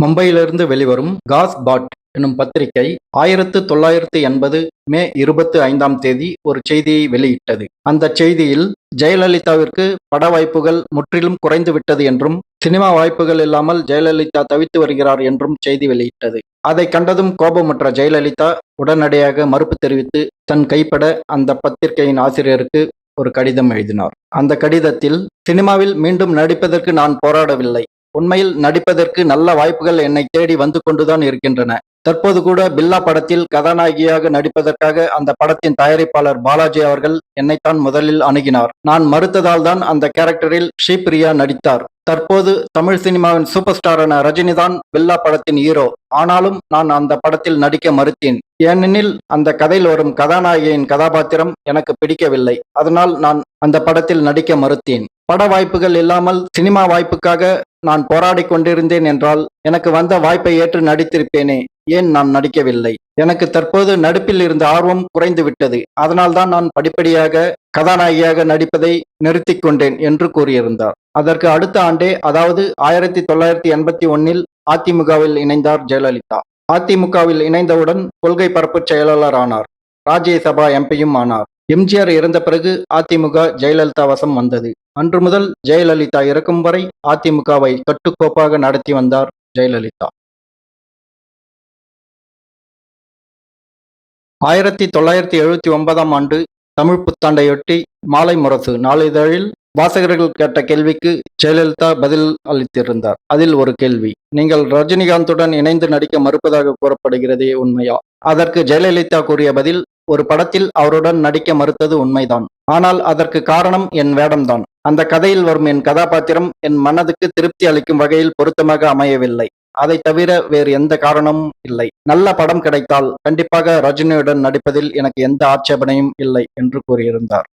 மும்பையிலிருந்து வெளிவரும் காஸ் பாட் எனும் பத்திரிகை ஆயிரத்து தொள்ளாயிரத்து எண்பது மே இருபத்து ஐந்தாம் தேதி ஒரு செய்தியை வெளியிட்டது. அந்த செய்தியில் ஜெயலலிதாவிற்கு பட வாய்ப்புகள் முற்றிலும் குறைந்து விட்டது என்றும் சினிமா வாய்ப்புகள் இல்லாமல் ஜெயலலிதா தவித்து வருகிறார் என்றும் செய்தி வெளியிட்டது. அதை கண்டதும் கோபமுற்ற ஜெயலலிதா உடனடியாக மறுப்பு தெரிவித்து தன் கைப்பட அந்த பத்திரிகையின் ஆசிரியருக்கு ஒரு கடிதம் எழுதினார். அந்த கடிதத்தில் சினிமாவில் மீண்டும் நடிப்பதற்கு நான் போராடவில்லை. உண்மையில் நடிப்பதற்கு நல்ல வாய்ப்புகள் என்னை தேடி வந்து கொண்டுதான் இருக்கின்றன. தற்போது கூட பில்லா படத்தில் கதாநாயகியாக நடிப்பதற்காக அந்த படத்தின் தயாரிப்பாளர் பாலாஜி அவர்கள் என்னைத்தான் முதலில் அணுகினார். நான் மறுத்ததால் தான் அந்த கேரக்டரில் ஸ்ரீபிரியா நடித்தார். தற்போது தமிழ் சினிமாவின் சூப்பர் ஸ்டாரான ரஜினிதான் பில்லா படத்தின் ஹீரோ. ஆனாலும் நான் அந்த படத்தில் நடிக்க மறுத்தேன். ஏனெனில் அந்த கதையில் வரும் கதாநாயகியின் கதாபாத்திரம் எனக்கு பிடிக்கவில்லை. அதனால் நான் அந்த படத்தில் நடிக்க மறுத்தேன். பட வாய்ப்புகள் இல்லாமல் சினிமா வாய்ப்புக்காக நான் போராடி கொண்டிருந்தேன் என்றால் எனக்கு வந்த வாய்ப்பை ஏற்று நடித்திருப்பேனே. ஏன் நான் நடிக்கவில்லை? எனக்கு தற்போது நடிப்பில் இருந்த ஆர்வம் குறைந்து விட்டது. அதனால்தான் நான் படிப்படியாக கதாநாயகியாக நடிப்பதை நிறுத்தி கொண்டேன் என்று கூறியிருந்தார். அதற்கு அடுத்த ஆண்டே அதாவது ஆயிரத்தி தொள்ளாயிரத்தி எண்பத்தி ஒன்னில் அதிமுகவில் இணைந்தார் ஜெயலலிதா. அதிமுகவில் இணைந்தவுடன் கொள்கை பரப்பு செயலாளர் ஆனார். ராஜ்யசபா எம்பியும் ஆனார். எம்ஜிஆர் இறந்த பிறகு அதிமுக ஜெயலலிதா வசம் வந்தது. அன்று முதல் ஜெயலலிதா இறக்கும் வரை அதிமுகவை கட்டுக்கோப்பாக நடத்தி வந்தார் ஜெயலலிதா. ஆயிரத்தி தொள்ளாயிரத்தி எழுபத்தி ஒன்பதாம் ஆண்டு தமிழ் புத்தாண்டையொட்டி மாலை முரசு நாளிதழில் வாசகர்கள் கேட்ட கேள்விக்கு ஜெயலலிதா பதில் அளித்திருந்தார். அதில் ஒரு கேள்வி நீங்கள் ரஜினிகாந்துடன் இணைந்து நடிக்க மறுப்பதாக கூறப்படுகிறதே உண்மையா? அதற்கு ஜெயலலிதா கூறிய பதில் ஒரு படத்தில் அவருடன் நடிக்க மறுத்தது உண்மைதான். ஆனால் அதற்கு காரணம் என் வேடம்தான். அந்த கதையில் வரும் என் கதாபாத்திரம் என் மனதுக்கு திருப்தி அளிக்கும் வகையில் பொருத்தமாக அமையவில்லை. அதை தவிர வேறு எந்த காரணமும் இல்லை. நல்ல படம் கிடைத்தால் கண்டிப்பாக ரஜினியுடன் நடிப்பதில் எனக்கு எந்த ஆட்சேபனையும் இல்லை என்று கூறியிருந்தார்.